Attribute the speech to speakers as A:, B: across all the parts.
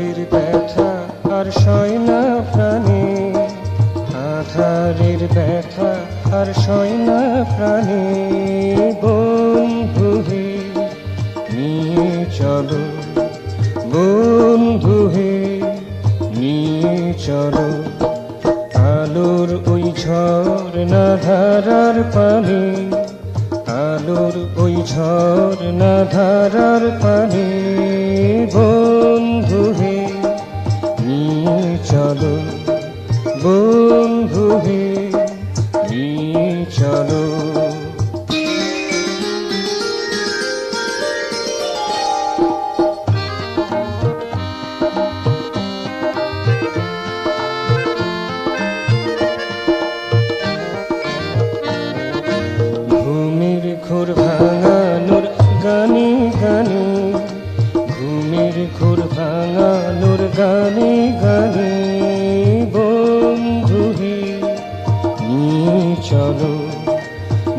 A: আধারের ব্যথা আর সয় প্রাণে। আধারের ব্যথা আর প্রাণে। নিয়ে চলো। নিয়ে চলো। আলোর ওই ঝর্ণা ধারার পানি। আলোর ওই ঝর্ণা ধারার পানি। বন্ধু হে চলো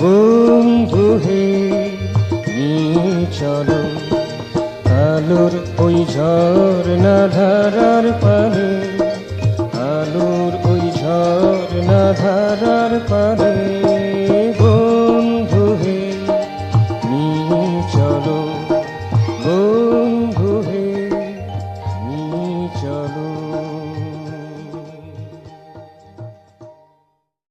A: বন্ধু হে নিয়ে চলো আলোর ওই ঝর্ণা ধারার পা